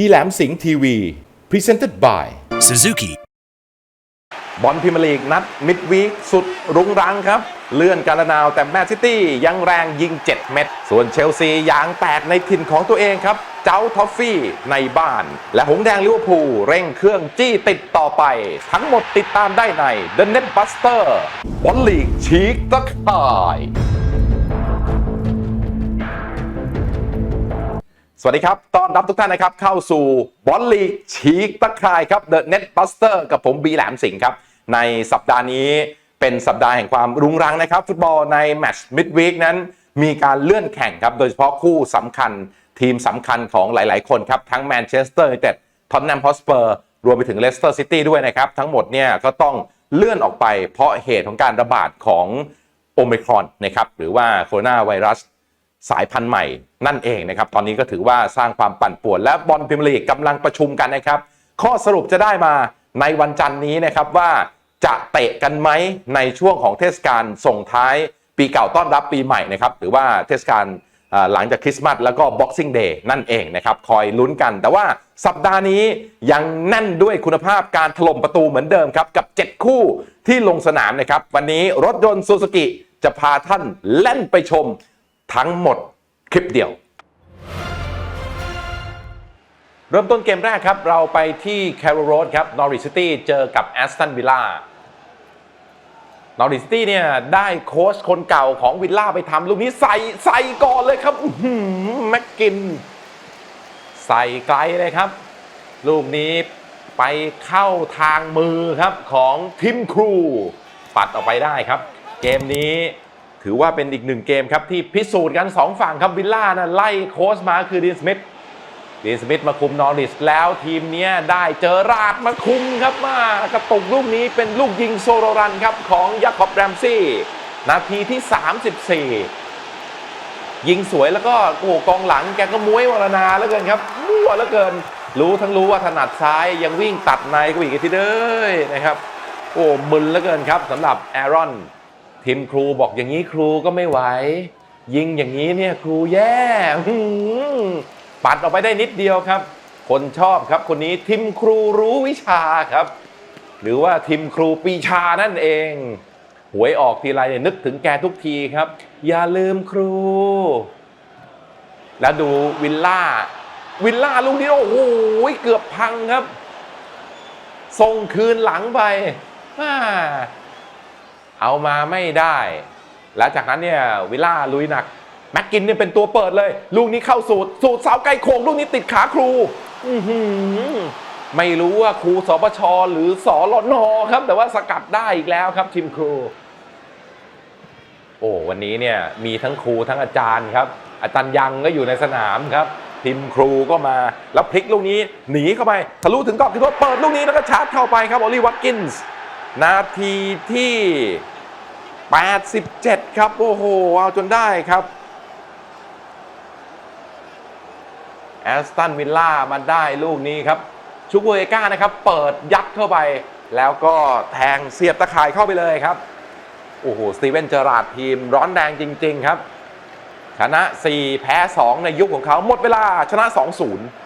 บีแหลมสิงห์ทีวี Presented by Suzuki บอลพรีเมียร์ลีกนัดมิดวีคสุดรุงรังครับ เลื่อนการนาวแต่แมนซิตี้ยังแรงยิง 7 เม็ดส่วนเชลซียางแตกในถิ่นของตัวเองครับ เจ้าทอฟฟี่ในบ้าน และหงแดงลิเวอร์พูลเร่งเครื่องจี้ติดต่อไป ทั้งหมดติดตามได้ใน The Net Buster บอลลีกชีกตะข่าย สวัสดีครับ ต้อนรับทุกท่านนะครับ เข้าสู่บอลลีกฉีกตะข่ายครับ The Net Buster กับผมบีแหลมสิงห์ครับ ในสัปดาห์นี้เป็นสัปดาห์แห่งความรุงรังนะครับ ฟุตบอลในแมตช์มิดวีคนั้น มีการเลื่อนแข่งครับ โดยเฉพาะคู่สำคัญทีมสำคัญของหลาย ๆ คนครับ ทั้งแมนเชสเตอร์ยูไนเต็ดทอตแนมฮอสเปอร์รวมไปถึงเลสเตอร์ซิตี้ด้วยนะครับ ทั้งหมดเนี่ยก็ต้องเลื่อนออกไปเพราะเหตุของการระบาดของโอมิครอนนะครับหรือว่าโคโรนาไวรัส สายพันธุ์ใหม่นั่นเองนะครับ ตอนนี้ก็ถือว่าสร้างความปั่นป่วนและบอลพรีเมียร์ลีกกำลังประชุมกันนะครับ ข้อสรุปจะได้มาในวันจันทร์นี้นะครับว่าจะเตะกันไหมในช่วงของเทศกาลส่งท้ายปีเก่าต้อนรับปีใหม่นะครับหรือว่าเทศกาลหลังจากคริสต์มาสแล้วก็ Boxing Day นั่นเองนะครับคอยลุ้นกัน แต่ว่าสัปดาห์นี้ยังแน่นด้วยคุณภาพการถล่มประตูเหมือนเดิมครับ กับ 7 คู่ที่ลงสนามนะครับ วันนี้รถยนต์ซูซูกิจะพาท่านเล่นไปชม ทั้งหมดคลิปเดียว เริ่มต้นเกมแรกครับ เราไปที่แคโรโรดครับนอริซิตี้เจอกับแอสตันวิลล่านอริซิตี้เนี่ยได้โค้ชคนเก่าของวิลล่าไปทำลูกนี้ใส่ใส่ก่อนเลยครับแม็กกิน ใส่ไกลเลยครับ ลูกนี้ไปเข้าทางมือครับของทิมครู ปัดออกไปได้ครับ เกมนี้ ถือว่าเป็นอีกหนึ่งเกมครับที่พิสูจน์กัน 2 ฝั่งครับวิลล่านะไล่โค้ชมาคือดีนสมิธดีนสมิธมาคุมนอริสแล้วทีมนี้ได้เจอราดมาคุมครับมากระตุกลูกนี้เป็นลูกยิงโซโลรันครับของยาคอบแรมซี่ นาทีที่ 34 ยิงสวยแล้วก็โอ้โกองหลังแกก็ม้วยวรนาแล้วเกินครับมั่วแล้วเกิน รู้ทั้งรู้ว่าถนัดซ้ายยังวิ่งตัดในก็อีกทีเด้ยนะครับ โอ้มึนแล้วเกินครับสำหรับแอรอน ทีมครูบอกอย่างนี้ครูก็ไม่ไหว ยิงอย่างนี้เนี่ยครูแย่ปัดออกไปได้นิดเดียวครับ คนชอบครับคนนี้ทีมครูรู้วิชาครับ หรือว่าทีมครูปีชานั่นเอง หวยออกทีไรเนี่ยนึกถึงแกทุกทีครับ อย่าลืมครู แล้วดูวิลล่า วิลล่าลูกนี้โอ้โหเกือบพังครับส่งคืนหลังไป เอามาไม่ได้แล้วจากนั้นเนี่ยวิลล่าลุยหนัก แม็กกินเนี่ยเป็นตัวเปิดเลย ลูกนี้เข้าสูตร สูตรเสาไกลโค้งลูกนี้ติดขาครูไม่รู้ว่าครูสปชหรือสอรนอครับ แต่ว่าสกัดได้อีกแล้วครับทีมครู โอ้วันนี้เนี่ยมีทั้งครูทั้งอาจารย์ครับ อาจารย์ยังก็อยู่ในสนามครับทีมครูก็มาแล้วพลิกลูกนี้หนีเข้าไปทะลุถึงกรอบที่โทษเปิดลูกนี้แล้วก็ชาร์จเข้าไปครับออลลี่วัตกินส์ นาทีที่ 87 ครับ โอ้โห เอาจนได้ครับแอสตันวิลล่ามาได้ลูกนี้ครับ ชุกเวก้านะครับ เปิดยัดเข้าไป แล้วก็แทงเสียบตะข่ายเข้าไปเลยครับ โอ้โหสตีเวนเจอราดทีมร้อนแรงจริง ๆ ครับ ชนะ 4 แพ้ 2 ในยุคของเขาหมดเวลาชนะ 2-0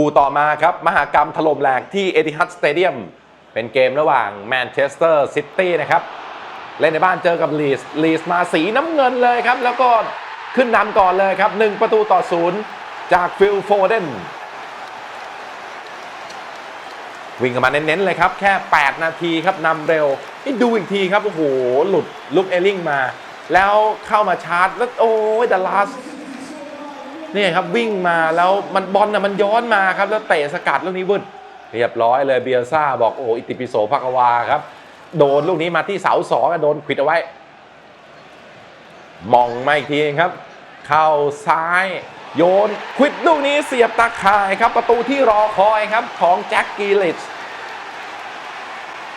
คู่ต่อมาครับ มหากรรมถล่มแหลกที่เอติฮัดสเตเดียมเป็นเกมระหว่างแมนเชสเตอร์ซิตี้นะครับ เล่นในบ้านเจอกับลีสลีสมาสีน้ำเงินเลยครับ แล้วก็ขึ้นนำก่อนเลยครับ 1 ประตูต่อศูนย์จากฟิลโฟเดนวิ่งกันมาเน้นๆเลยครับ แค่ 8 นาทีครับนำเร็วนี่ดูอีกทีครับ โอ้โห หลุดลุกเอลลิงมา แล้วเข้ามาชาร์จ แล้วโอ้ยดัลลัส นี่ครับวิ่งมาแล้วมันบอลน่ะมันย้อนมาครับ แล้วเตะสกัดลูกนี้วึดเรียบร้อยเลยเบียซ่าบอกโอ้อิติปิโสภควาครับ โดนลูกนี้มาที่เสาสองโดนขวิดเอาไว้ มองมาอีกทีครับ เข้าซ้าย โยนควิดลูกนี้เสียบตาข่ายครับ ประตูที่รอคอยครับของแจ็คกีลิช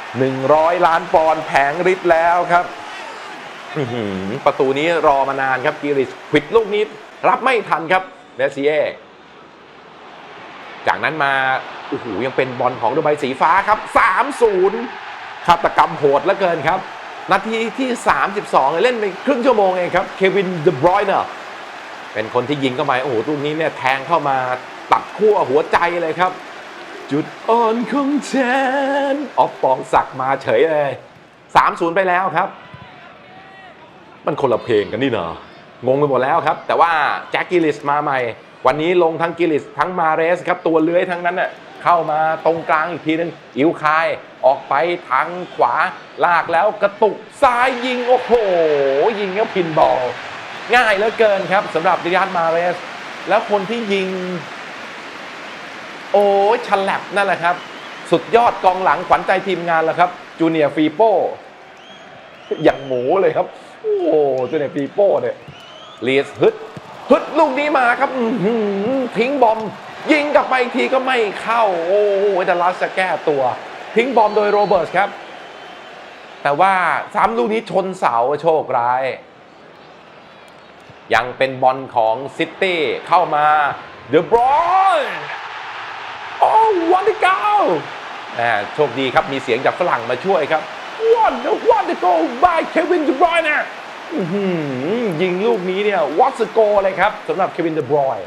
100ล้านปอนด์แผงฤทธิ์แล้วครับหือประตูนี้รอมานานครับกีลิชควิดลูกนี้ รับไม่ทันครับเมสซี่เอจากนั้นมาโอ้โหยังเป็นบอลของดูไบสีฟ้าครับ 3-0ฆาตกรรมโหดเหลือเกินครับ นาทีที่ 32 เล่นไปครึ่งชั่วโมงเองครับ เควินเดบรอยเนอร์เป็นคนที่ยิงเข้าไปโอ้โหลูกนี้เนี่ยแทงเข้ามาตัดขั้วหัวใจเลยครับ จุดอ่อนของฉันออฟปองศักมาเฉยเลย 3-0 ไปแล้วครับ มันคนละเพลงกันนี่เนาะ งงไปหมดแล้วครับ แต่ว่าแจ็คกิลิสมาใหม่ วันนี้ลงทั้งกิลิสทั้งมาเรสครับตัวเลื้อยทั้งนั้นน่ะเข้ามาตรงกลางอีกทีนึงอิวคายออกไปทางขวาลากแล้วกระตุกซ้ายยิงโอ้โห ยิงแล้วพินบอลง่ายเหลือเกินครับสำหรับดิยันมาเรส แล้วคนที่ยิง โอ้ฉลับนั่นแหละครับ สุดยอดกองหลังขวัญใจทีมงานแล้วครับ จูเนียร์ฟีโป้อย่างหมูเลยครับ โอ้จูเนียร์ฟีโป้เนี่ย ลีสฮึดฮึดลูกนี้มาครับทิ้งบอม ยิงกลับมาอีกทีก็ไม่เข้า โอ้โหดัลลัสจะแก้ตัว ทิ้งบอมโดยโรเบิร์ตครับ แต่ว่าซ้ำลูกนี้ชนเสาโชคร้าย ยังเป็นบอลของซิตี้เข้ามาเดอะบรอยโอ้วันที่เก้าโชคดีครับมีเสียงจากฝรั่งมาช่วยครับวันวันที่โกบา ยิงลูกนี้เนี่ยวัตสโกเลยครับสำหรับเควินเดอะบรอย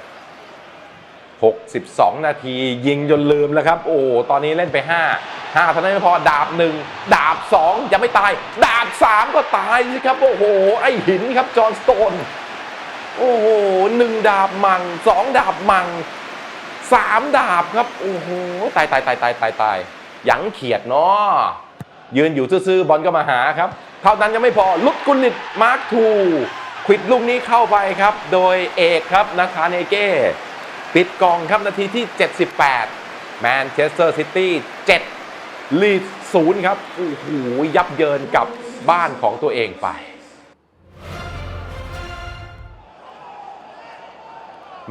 62 นาที ยิงจนลืมแล้วครับ โอ้ตอนนี้เล่นไป 5 5เท่านั้นไม่พอดาบ 1 ดาบ 2 ยังไม่ตาย ดาบ 3 ก็ตายสิครับ โอ้โห ไอหินครับ จอห์นสโตน โอ้โหหนึ่งดาบมังสองดาบมังสามดาบครับ โอ้โห ตายตายตายตายตายตายยังเขียดเนาะยืนอยู่ซื่อๆบอลก็มาหาครับ เท่านั้นยังไม่พอลุดกุลิตมาร์คทูควิดลูกนี้เข้าไปครับ โดยเอกครับนาคาเนเก้ปิดกองครับนาทีที่ 78 แมนเชสเตอร์ซิตี้7ลีดศูนย์ครับโอ้โหยับเยินกับบ้านของตัวเองไป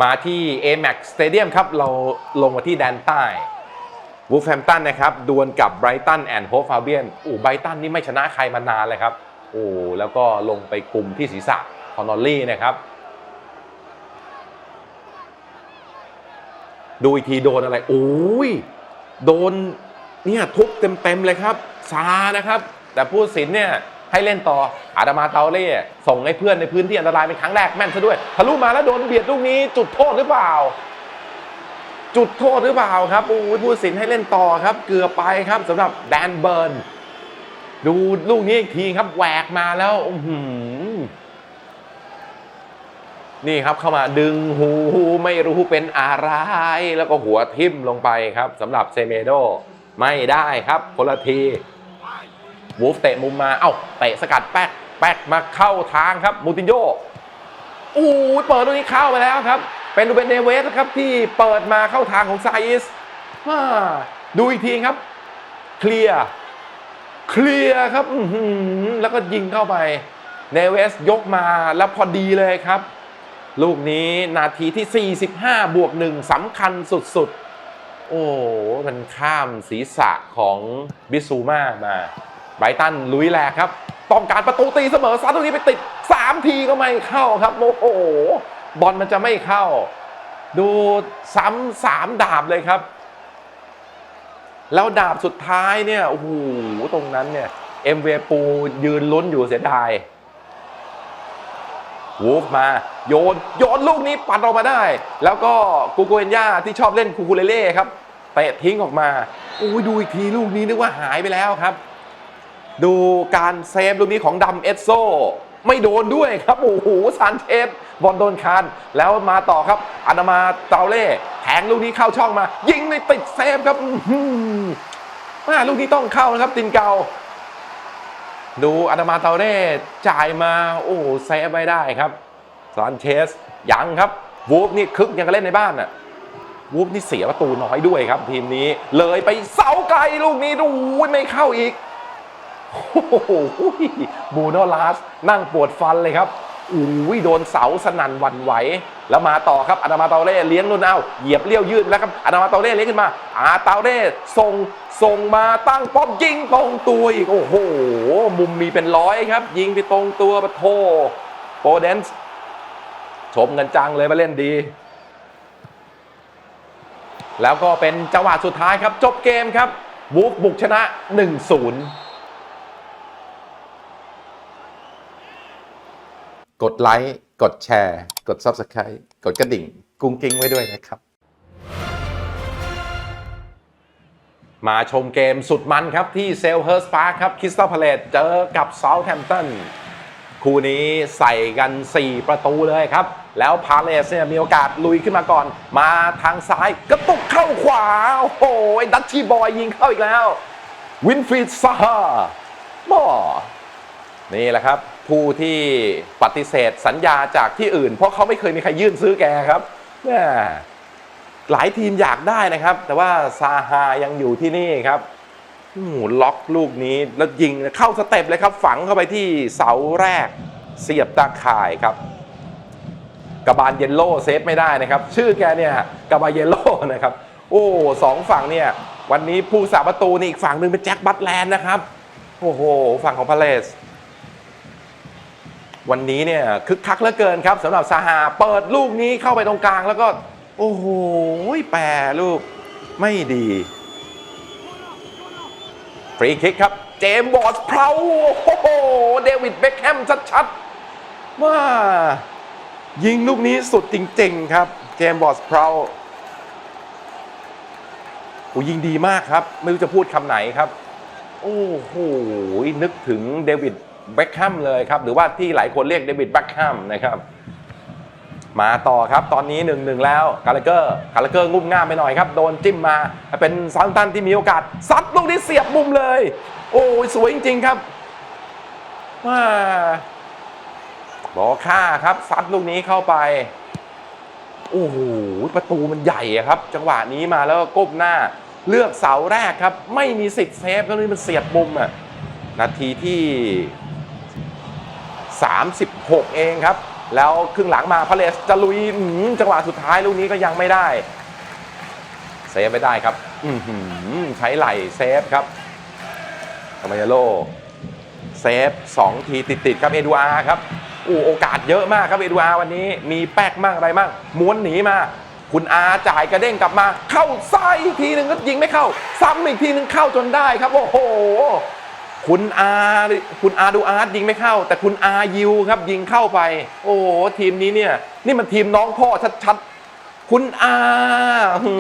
มาที่ Amex Stadium ครับ เราลงมาที่แดนใต้ วูฟแฮมตันนะครับดวลกับไบรตันแอนด์โฮฟาเบียนโอ้ไบรตันนี่ไม่ชนะใครมานานเลยครับ โอ้แล้วก็ลงไปกลุ่มที่ศีรษะคอนอลลี่นะครับดูอีกทีโดนอะไรโอ้ยโดนเนี่ยทุบเต็มๆเลยครับซานะครับ แต่ผู้สินเนี่ยให้เล่นต่ออาดามาเตาเล่ส่งให้เพื่อนในพื้นที่อันตรายเป็นครั้งแรกแม่นซะด้วยทะลุมาแล้วโดนเบียดลูกนี้จุดโทษหรือเปล่า จุดโทษหรือเปล่าครับอ้ยผู้สินให้เล่นต่อครับ เกือบไปครับสำหรับแดนเบิร์น ดูลูกนี้อีกทีครับแหวกมาแล้วนี่ครับเข้ามาดึงหูไม่รู้เป็นอะไร แล้วก็หัวทิ่มลงไปครับสำหรับเซเมโดไม่ได้ครับคนละทีวูฟเตะมุมมา เอ้าเตะสกัดแป๊กแป๊กมาเข้าทางครับมูตินโยอู้เปิดตรงนี้เข้าไปแล้วครับ เป็นดูเบนเนเวสครับที่เปิดมาเข้าทางของไซอิสอ่าดูอีกทีครับ เคลียร์เคลียร์ครับแล้วก็ยิงเข้าไปเนเวสยกมาแล้วพอดีเลยครับ ลูกนี้นาทีที่ 45 บวกหนึ่งสำคัญสุดๆ โอ้มันข้ามศีรษะของบิซูมามาไบตันลุยแหลกครับ ต้องการประตูตีเสมอซัดตรงนี้ไปติด 3 ทีก็ไม่เข้าครับ โอ้โห บอลมันจะไม่เข้า ดูซ้ำสามดาบเลยครับ แล้วดาบสุดท้ายเนี่ยโอ้โหตรงนั้นเนี่ยเอ็มเวปูยืนลุ้นอยู่เสียดายวูฟมาโยนโยนลูกนี้ปัดออกมาได้ แล้วก็กูโกเอนย่าที่ชอบเล่นคูคูเลเล่ครับเตะทิ้งออกมาโอ้ยดูอีกทีลูกนี้นึกว่าหายไปแล้วครับ ดูการเซฟลูกนี้ของดำเอสโซ ไม่โดนด้วยครับ โอ้โหซานเชฟบอลโดนคาน แล้วมาต่อครับอานามาเตาเล่แทงลูกนี้เข้าช่องมา ยิงในติดเซฟครับอื้าลูกนี้ต้องเข้านะครับ ตินเกาดูอาดามาเตาเร่จ่ายมา โอ้โหเซฟไว้ได้ครับซานเชสยังครับวูฟนี่คึกยังก็เล่นในบ้านน่ะวูฟนี่เสียประตูน้อยด้วยครับ ทีมนี้เลยไปเสาไกลลูกนี้ดูไม่เข้าอีก โอ้โหบูโนลาสนั่งปวดฟันเลยครับอุ้ยโดนเสาสนั่นหวันไหว แล้วมาต่อครับอาดามาเตาเล่เลี้ยงนุ่นเอาเหยียบเลี้ยวยืดแล้วครับอาดามาเตาเล่เลี้ยงขึ้นมา อาเตาเล่ส่งส่งมาตั้งป้อมยิงตรงตัวอีกโอ้โห มุมมีเป็นร้อยครับ ยิงไปตรงตัวปะโทโปเดนส์ชมกันจังเลยมาเล่นดี แล้วก็เป็นจังหวะสุดท้ายครับ จบเกมครับวูฟบุกชนะ 1-0 กดไลค์กดแชร์ กด Subscribe กดกระดิ่ง กุ้งกิ้งไว้ด้วยนะครับ มาชมเกมสุดมันครับที่เซลเฮิร์สพาร์คครับคริสตัลพาเลตเจอกับเซาท์แฮมป์ตันคู่นี้ใส่กัน 4 ประตูเลยครับ แล้วพาเลสเนี่ยมีโอกาสลุยขึ้นมาก่อน มาทางซ้ายกระตุกเข้าขวา โอ้โหดัชชี่บอยยิงเข้าอีกแล้ว วินฟรีดซาฮาหมอนี่แหละครับ ผู้ที่ปฏิเสธสัญญาจากที่อื่น เพราะเขาไม่เคยมีใครยื่นซื้อแกครับหลายทีมอยากได้นะครับ แต่ว่าซาฮายังอยู่ที่นี่ครับโอ้โหล็อกลูกนี้แล้วยิงเข้าสเต็ปเลยครับ ฝังเข้าไปที่เสาแรกเสียบตาข่ายครับกบาลเยลโล่เซฟไม่ได้นะครับ ชื่อแกเนี่ยกบาลเยลโล่นะครับ โอ้สองฝั่งเนี่ย วันนี้ผู้สาประตูนี่อีกฝั่งหนึ่งเป็นแจ็คบัตแลนด์นะครับ โอ้โห ฝั่งของพาเลส วันนี้เนี่ยคึกคักเหลือเกินครับสำหรับซาฮาเปิดลูกนี้เข้าไปตรงกลางแล้วก็ โอ้โหแปรลูกไม่ดี ฟรีคิกครับ เจมส์บอสเพลาโอ้โหเดวิดเบคแฮมชัดๆว่ายิงลูกนี้สุดจริง ๆ ครับ เจมส์บอสเพลาโอ้ยิงดีมากครับ ไม่รู้จะพูดคำไหนครับ โอ้โหนึกถึงเดวิด เบคแฮมเลยครับ หรือว่าที่หลายคนเรียกเดวิดแบคแฮมนะครับ มาต่อครับตอนนี้1นหนึ่งแล้วคาร์ลเกอร์คาร์ลเกอร์งุ่มง่ามไปหน่อยครับ โดนจิ้มมาเป็นซาลตันที่มีโอกาสซัดลูกนี้เสียบมุมเลย โอ้สวยจริง ๆ ครับว่าบอค่าครับซัดลูกนี้เข้าไปโอ้โหประตูมันใหญ่ครับ จังหวะนี้มาแล้วก็ก้มหน้า เลือกเสาแรกครับ ไม่มีสิทธิ์เซฟก็เลยมันเสียบมุมอะนาทีที่ 36 เองครับ แล้วครึ่งหลังมาพาเลสจะลุยจังหวะสุดท้ายลูกนี้ก็ยังไม่ได้ เซฟไม่ได้ครับอืใช้ไหลเซฟครับคามาโลเซฟ 2 ทีติด ๆ ครับ เอดูอาครับอู้โอกาสเยอะมากครับ เอดูอาวันนี้มีแป๊กมั่งอะไรมั่งม้วนหนีมา คุณอาจ่ายกระเด้งกลับมา เข้าซ้ายอีกทีหนึ่งก็ยิงไม่เข้า ซ้ำอีกทีหนึ่งเข้าจนได้ครับ โอ้โห คุณอาคุณอาดูอาร์ตยิงไม่เข้า แต่คุณอายิวครับยิงเข้าไป โอ้โหทีมนี้เนี่ย นี่มันทีมน้องพ่อชัดๆ คุณอาหื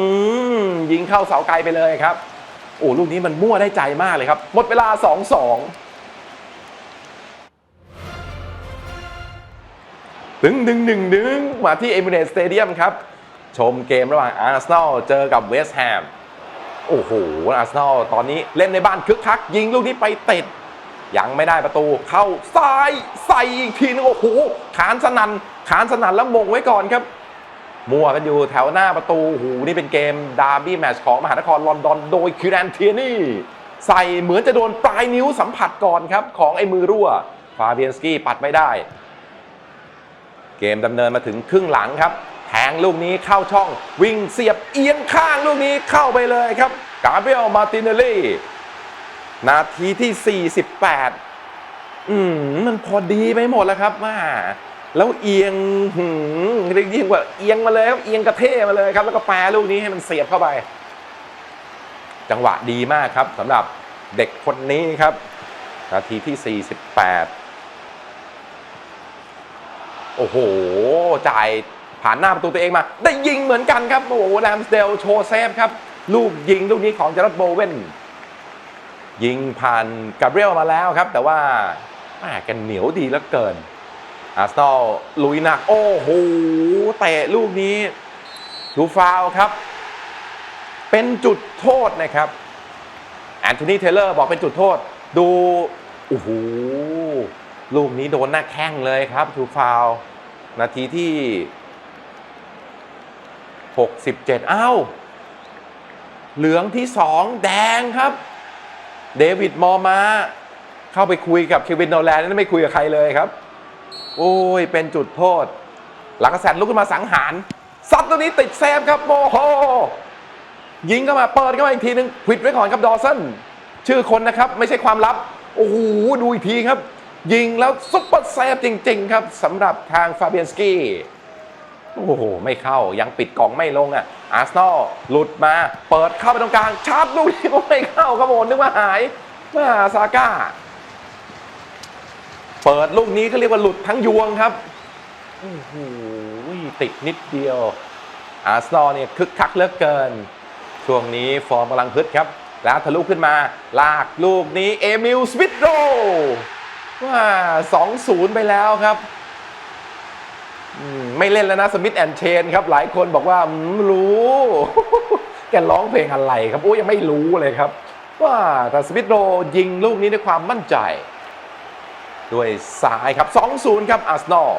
มยิงเข้าเสาไกลไปเลยครับ โอ้ลูกนี้มันมั่วได้ใจมากเลยครับ หมดเวลา2-2ดึงดึงดึงดึงมาที่เอมิเรตสเตเดียมครับ ชมเกมระหว่างอาร์เซนอลเจอกับเวสต์แฮม โอ้โหอาร์เซนอลตอนนี้เล่นในบ้านคึกคัก ยิงลูกนี้ไปติด ยังไม่ได้ประตูเข้าซ้ายใส่อีกทีนึงโอ้โหขานสนันขานสนันแล้วมงไว้ก่อนครับ มัวกันอยู่แถวหน้าประตูโอ้โหนี่เป็นเกมดาร์บี้แมตช์ของมหานครลอนดอน โดยคิรันเทียนี่ ใส่เหมือนจะโดนปลายนิ้วสัมผัสก่อนครับ ของไอ้มือรั่วฟาเบียนสกี้ปัดไม่ได้ เกมดำเนินมาถึงครึ่งหลังครับ ทงลูกนี้เข้าช่อง วิ่งเสียบเอียงข้างลูกนี้เข้าไปเลยครับ กาเบรียลมาตินเนลลี่ นาทีที่ 48 อืมมันพอดีไปหมดแล้วครับว่าแล้วเอียงหืมเรียกยิ่งกว่าเอียงมาเลยครับเอียงกระเทมาเลยครับ แล้วก็แปรลูกนี้ให้มันเสียบเข้าไป จังหวะดีมากครับสำหรับเด็กคนนี้ครับ นาทีที่ 48 โอ้โห จ่าย ผ่านหน้าประตูตัวเองมา ได้ยิงเหมือนกันครับโอ้โหแรมสเดลโชว์เซฟครับ ลูกยิงลูกนี้ของจารัดโบเวนยิงผ่านกาเบรียลมาแล้วครับ แต่ว่าแหม่กันเหนียวดีเหลือเกิน อาร์เซนอลลุยหนัก โอ้โหเตะลูกนี้ดูฟาวครับ เป็นจุดโทษนะครับแอนโทนีเทเลอร์บอกเป็นจุดโทษ ดูโอ้โหลูกนี้โดนหน้าแข้งเลยครับทูฟาว นาทีที่ 67อ้าวเหลืองที่ 2 แดงครับ เดวิดมอร์มา เข้าไปคุยกับเควินโนแลนด์นั่นไม่คุยกับใครเลยครับ โอ้ย เป็นจุดโทษ หลังกแสนลุกขึ้นมาสังหารซัดตัวนี้ติดเซฟครับโมโหยิงเข้ามาเปิดเข้ามาอีกทีนึงควิดไว้ก่อนครับดอสันชื่อคนนะครับ ไม่ใช่ความลับ โอ้โห ดูอีกทีครับ ยิงแล้วซุปเปอร์เซฟจริง ๆ ครับสำหรับทางฟาเบียนสกี้ โอ้โห ไม่เข้ายังปิดกล่องไม่ลงอะอาร์เซนอลหลุดมา เปิดเข้าไปตรงกลางชาร์จลูกนี้ก็ไม่เข้าครับโอนนึกว่าหายมาซาก้า เปิดลูกนี้ก็เรียกว่าหลุดทั้งยวงครับโอ้โหติดนิดเดียว อาร์เซนอลเนี่ยคึกคักเหลือเกิน ช่วงนี้ฟอร์มกำลังพึดครับ แล้วทะลุขึ้นมา ลากลูกนี้เอมิลสมิธโรว่า2-0ไปแล้วครับ ไม่เล่นแล้วนะสมิธแอนเชนครับ หลายคนบอกว่ารู้ แกร้องเพลงอะไรครับโอ้ยังไม่รู้เลยครับ ว่าแต่สมิธโรยิงลูกนี้ด้วยความมั่นใจ ด้วยซ้ายครับ 2-0 ครับอาร์เซนอล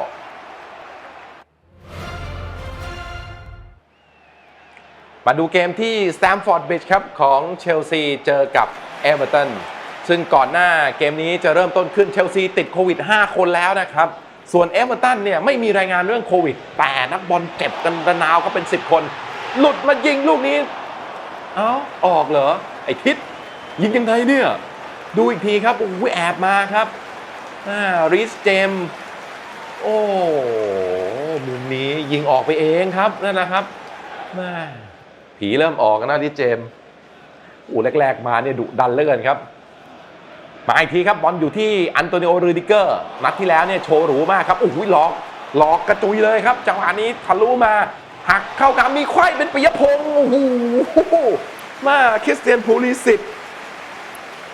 มาดูเกมที่ Stamford Bridge ครับของเชลซีเจอกับเอเวอร์ตันซึ่งก่อนหน้าเกมนี้จะเริ่มต้นขึ้นเชลซีติดโควิด 5 คนแล้วนะครับ ส่วนเอเวอร์ตันเนี่ยไม่มีรายงานเรื่องโควิด แต่นักบอลเจ็บกันระนาวก็เป็น 10 คน หลุดมายิงลูกนี้ เอ้า ออกเหรอ ไอ้ทิศยิงยังไงเนี่ย ดูอีกทีครับโอ้โหแอบมาครับริสเจม โอ้มุมนี้ยิงออกไปเองครับ นั่นนะครับม่ผีเริ่มออกนะริสเจมอู้แรก ๆ มาเนี่ยดุดันเลือเกินครับ มาอีกทีครับบอลอยู่ที่อันโตนิโอรูดิเกอร์ นัดที่แล้วเนี่ยโชว์หรูมากครับโอ้โหหลอกหลอกกระจุยเลยครับจังหวะนี้ทะลุมาหักเข้ากลางมีไขว้เป็นปิยพงศ์โอ้โหมาคริสเตียนพูลิสิต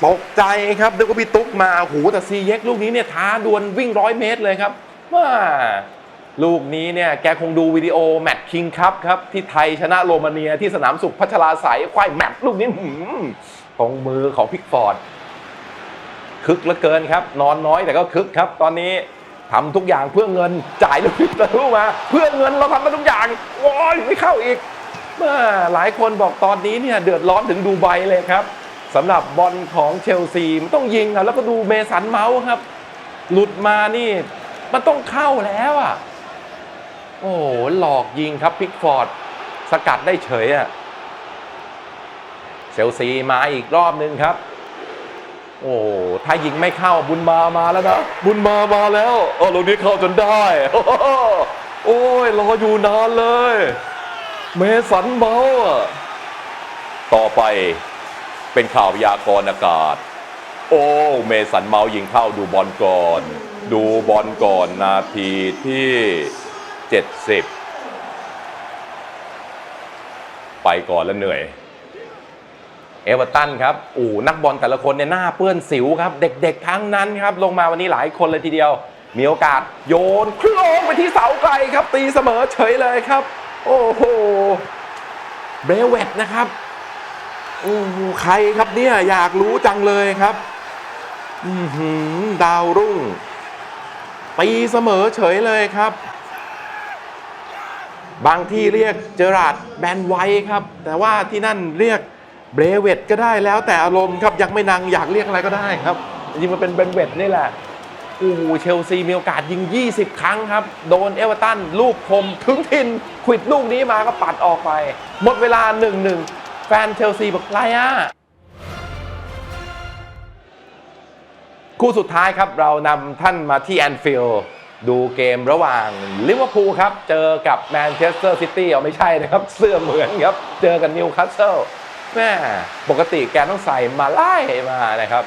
ตกใจครับนึกว่าพี่ตุ๊กมาโอ้โหแต่ซีเย็กลูกนี้เนี่ยท้าดวลวิ่งร้อยเมตรเลยครับว่าลูกนี้เนี่ยแกคงดูวิดีโอแมตช์คิงคัพครับ ที่ไทยชนะโรมาเนียที่สนามสุขพัชราสายไขว้แมตช์ลูกนี้หืมตรงมือของพิกฟอร์ด คึกเหลือเกินครับ นอนน้อยแต่ก็คึกครับ ตอนนี้ทำทุกอย่างเพื่อเงินจ่ายลูกนี้ทะลุมา เพื่อเงินเราทำมาทุกอย่างโอ้ยไม่เข้าอีกเมื่อหลายคนบอกตอนนี้เนี่ยเดือดร้อนถึงดูไบเลยครับสำหรับบอลของเชลซีมันต้องยิงอะแล้วก็ดูเมสันเมาส์ครับ หลุดมานี่มันต้องเข้าแล้วอะโอ้โหหลอกยิงครับพิกฟอร์ด สกัดได้เฉยอะเชลซีมาอีกรอบนึงครับ โอ้ถ้ายิงไม่เข้าบุญมามาแล้วนะ บุญมามาแล้วเออลูกนี้เข้าจนได้ โอ้ยรออยู่นานเลย เมสันเมาส์ต่อไปเป็นข่าวพยากรณ์อากาศ โอ้เมสันเมาส์ยิงเข้าดูบอลก่อน ดูบอลก่อนนาทีที่ 70 ไปก่อนแล้วเหนื่อย เอเวอร์ตันครับอู๋นักบอลแต่ละคนเนี่ยหน้าเปื้อนสิวครับเด็กๆทั้งนั้นครับลงมาวันนี้หลายคนเลยทีเดียว มีโอกาสโยนโคลงไปที่เสาไกลครับ ตีเสมอเฉยเลยครับ โอ้โหเบรเวตนะครับโอ้โหใครครับเนี่ยอยากรู้จังเลยครับอืดาวรุ่งตีเสมอเฉยเลยครับ บางที่เรียกเจอราร์ดแบนไว้ครับ แต่ว่าที่นั่นเรียก เบรเวตก็ได้แล้วแต่อารมณ์ครับยังไม่นางอยากเรียกอะไรก็ได้ครับยิงมาเป็นเบรเวตนี่แหละโอ้โหเชลซีมีโอกาสยิง 20 ครั้งครับ โดนเอเวอร์ตันลูกคมถึงทินควิดลูกนี้มาก็ปัดออกไป หมดเวลา 1-1 แฟนเชลซีบอกไรอะคู่สุดท้ายครับเรานำท่านมาที่แอนฟิลด์ดูเกมระหว่างลิเวอร์พูลครับ เจอกับแมนเชสเตอร์ซิตี้เอาไม่ใช่นะครับ เสื้อเหมือนครับ เจอกับนิวคาสเซิล แม่ปกติแกต้องใส่มาไล่มานะครับ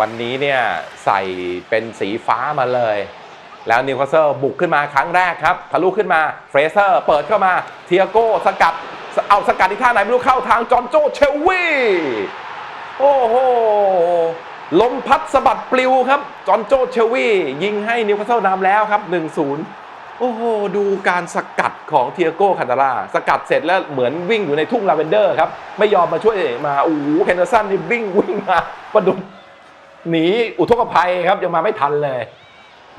วันนี้เนี่ยใส่เป็นสีฟ้ามาเลย แล้วนิวคาสเซิลบุกขึ้นมาครั้งแรกครับทะลุขึ้นมาเฟรเซอร์เปิดเข้ามาเทียโก้สกัดเอาสกัดที่ท่าไหนไม่รู้เข้าทางจอห์นโจเชลวีโอ้โหลมพัดสะบัดปลิวครับ จอห์นโจเชลวียิงให้นิวคาสเซิลนำแล้วครับ 1-0 โอ้โห ดูการสกัดของเทียโก้คันตาราสกัดเสร็จแล้วเหมือนวิ่งอยู่ในทุ่งลาเวนเดอร์ครับ ไม่ยอมมาช่วยมาโอ้โหเฮนเดอร์สันนี่วิ่งวิ่งมาประดุดหนีอุทกภัยครับยังมาไม่ทันเลย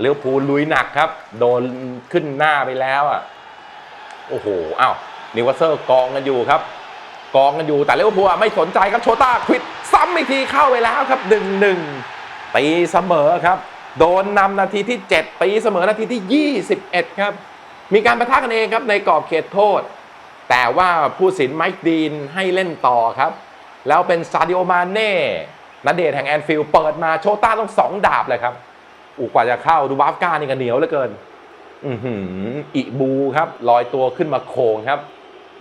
เลี้ยวภูลุยหนักครับ โดนขึ้นหน้าไปแล้วอะโอ้โหอ้าวนิวเซิลกองกันอยู่ครับ กองกันอยู่แต่เลิเวพูลอะไม่สนใจครับโชต้าควิดซ้ำอีกทีเข้าไปแล้วครับ1นหนึ่งตีเสมอครับ โดนนำนาทีที่ 7 ตีเสมอนาทีที่ 21 ครับ มีการประทะกันเองครับในกรอบเขตโทษ แต่ว่าผู้สินไมค์ดีนให้เล่นต่อครับ แล้วเป็นซาดิโอมาเน่นาเดชน์แห่งแอนฟิลด์เปิดมาโชต้าต้องสองดาบเลยครับอูกว่าจะเข้าดูบาฟก้านี่ก็เหนียวเหลือเกิน อือหืออิบูครับลอยตัวขึ้นมาโค้งครับ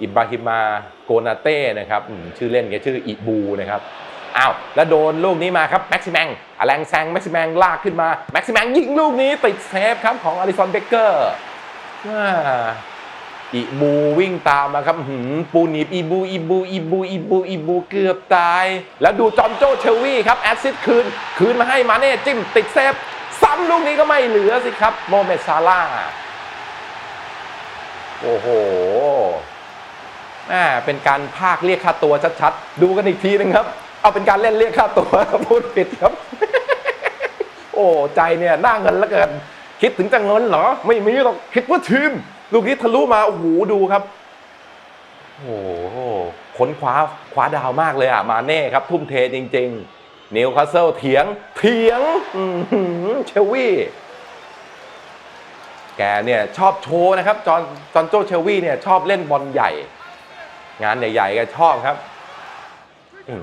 อิบราฮิมาโกนาเต้นะครับชื่อเล่นแกชื่ออิบูนะครับอ้าวแล้วโดนลูกนี้มาครับแม็กซิแมง อแลงแซงแม็กซิแมงลากขึ้นมาแม็กซิแมงยิงลูกนี้ติดเซฟครับของอลิซอนเบเกอร์อีบูวิ่งตามมาครับหืมปูนีบอีบูอีบูอีบูอีบูอีบูเกือบตาย แล้วดูจอมโจเชลวี่ครับแอซิดคืน คืนมาให้มาเน่จิ้มติดเซฟ ซ้ำลูกนี้ก็ไม่เหลือสิครับ โมเมดซาร่าโอ้โหแม่เป็นการพากเรียกค่าตัวชัดๆ ดูกันอีกทีนึงครับ เอาเป็นการเล่นเรียกค่าตัวพูดผิดครับ โอ้ใจเนี่ยหน้าเงินแล้วเกินคิดถึงจะเงินเหรอ ไม่มีหรอกคิดว่าทีมลูกนี้ทะลุมาโอ้โหดูครับโอ้โหค้นคว้าคว้าดาวมากเลยอะมาเน่ครับ ทุ่มเทจริงๆนิวคาสเซิลเถียง เถียงเชลวี่แกเนี่ยชอบโชว์นะครับ จอนจอนโจเชลวี่เนี่ยชอบเล่นบอลใหญ่ งานใหญ่ๆแกชอบครับ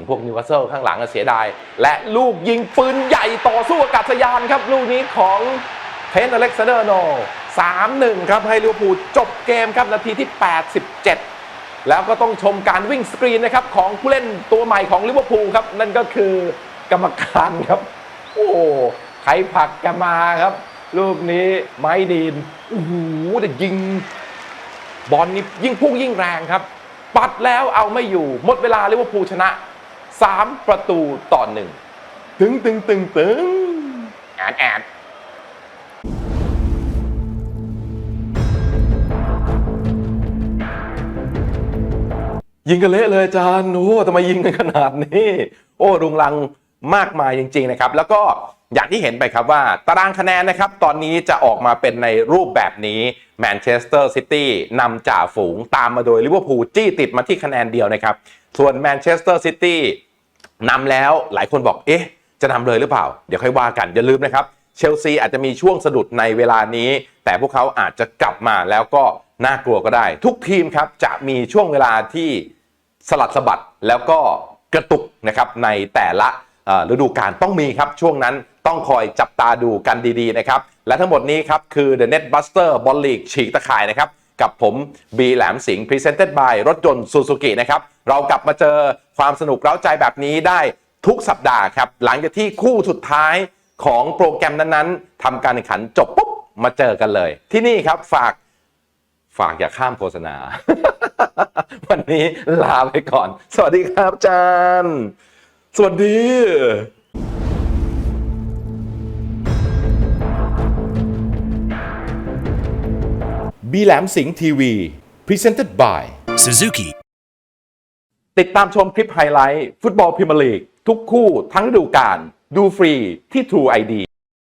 พวกนิวคาสเซิลข้างหลังเสียดาย และลูกยิงปืนใหญ่ต่อสู้อากาศยานครับ ลูกนี้ของเทนอเล็กซานเดอร์โน3-1ครับให้ลิเวอร์พูลจบเกมครับนาทีที่ 87 แล้วก็ต้องชมการวิ่งสกรีนนะครับของผู้เล่นตัวใหม่ของลิเวอร์พูลครับ นั่นก็คือกรรมการครับ โอ้ใครผักแกันมาครับ ลูกนี้ไม้ดีนโอ้โหแต่ยิง บอลนี่ยิ่งพุ่งยิ่งแรงครับ ปัดแล้วเอาไม่อยู่ หมดเวลาลิเวอร์พูลชนะ 3 ประตูต่อหนึ่งตึงตึงตึงตึงแอดแอดยิงกันเละเลยอาจารย์โอ้ทำไมยิงกันขนาดนี้ โอ้รุงรังมากมายจริง ๆ นะครับ แล้วก็อย่างที่เห็นไปครับว่า ตารางคะแนนนะครับ ตอนนี้จะออกมาเป็นในรูปแบบนี้แมนเชสเตอร์ซิตี้นำจ่าฝูงตามมาโดยลิเวอร์พูลจี้ติดมาที่คะแนนเดียวนะครับ ส่วนแมนเชสเตอร์ซิตี้นำแล้วหลายคนบอกเอ๊ะ จะนำเลยหรือเปล่า เดี๋ยวค่อยว่ากัน อย่าลืมนะครับ เชลซีอาจจะมีช่วงสะดุดในเวลานี้ แต่พวกเขาอาจจะกลับมาแล้วก็น่ากลัวก็ได้ ทุกทีมครับจะมีช่วงเวลาที่สลัดสะบัดแล้วก็กระตุกนะครับในแต่ละฤดูกาลต้องมีครับ ช่วงนั้นต้องคอยจับตาดูกันดีๆนะครับ และทั้งหมดนี้ครับ คือ The Net Buster บอลลีกฉีกตะข่ายนะครับ กับผมบีแหลมสิงห์ Presented by รถยนต์ซูซูกินะครับ เรากลับมาเจอความสนุกเร้าใจแบบนี้ได้ทุกสัปดาห์ครับ หลังจากที่คู่สุดท้ายของโปรแกรมนั้นๆทำการแข่งขันจบปุ๊บมาเจอกันเลย ที่นี่ครับฝากฝากอย่าข้ามโฆษณา วันนี้ลาไปก่อน สวัสดีครับอาจารย์สวัสดี บีแหลมสิงห์ทีวี Presented by Suzuki. ติดตามชมคลิปไฮไลท์ ฟุตบอลพรีเมียร์ลีก ทุกคู่ทั้งฤดูกาลดูฟรีที่ True ID